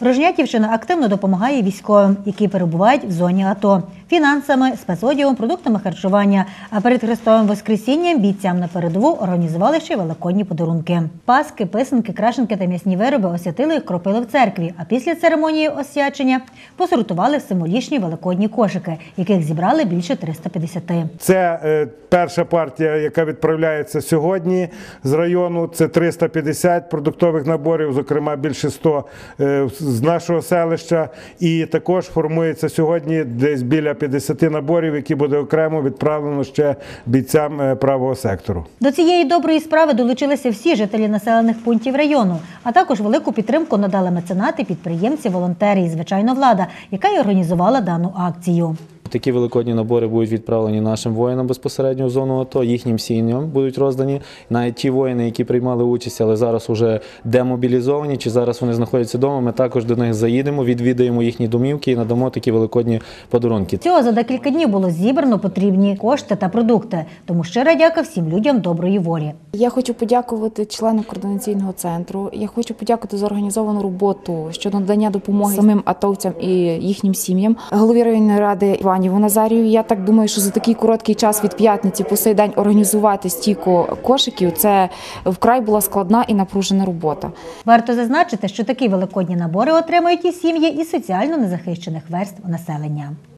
Рожнятівщина активно допомагає військовим, які перебувають в зоні АТО, фінансами, спецодягом, продуктами харчування. А перед Христовим Воскресінням бійцям на передову організували ще великодні подарунки. Паски, писанки, крашенки та м'ясні вироби освятили і кропили в церкві. А після церемонії освячення посортували символічні великодні кошики, яких зібрали більше 350. Це е, перша партія, яка відправляється сьогодні з району. Це 350 продуктових наборів, зокрема більше 100 е, з нашого селища. І також формується сьогодні десь біля 50 наборів, які буде окремо відправлено ще бійцям е, правого сектору. До цієї доброї справи долучилися всі жителі населених пунктів району, а також велику підтримку надали меценати, підприємці, волонтери і звичайно влада, яка й організувала дану акцію. Такі великодні набори будуть відправлені нашим воїнам безпосередньо в зону АТО, їхнім сім'ям будуть роздані. Навіть ті воїни, які приймали участь, але зараз вже демобілізовані, чи зараз вони знаходяться вдома. Ми також до них заїдемо, відвідаємо їхні домівки і надамо такі великодні подарунки. Цього за декілька днів було зібрано потрібні кошти та продукти. Тому щира дяка всім людям доброї волі. Я хочу подякувати членам координаційного центру. Я хочу подякувати за організовану роботу щодо надання допомоги самим атовцям і їхнім сім'ям. Голові районної ради Іваніву Назарію. Я так думаю, що за такий короткий час від п'ятниці по сей день організувати стійку кошиків це вкрай була складна і напружена робота. Варто зазначити, що такі великодні набори отримують і сім'ї із соціально незахищених верств населення.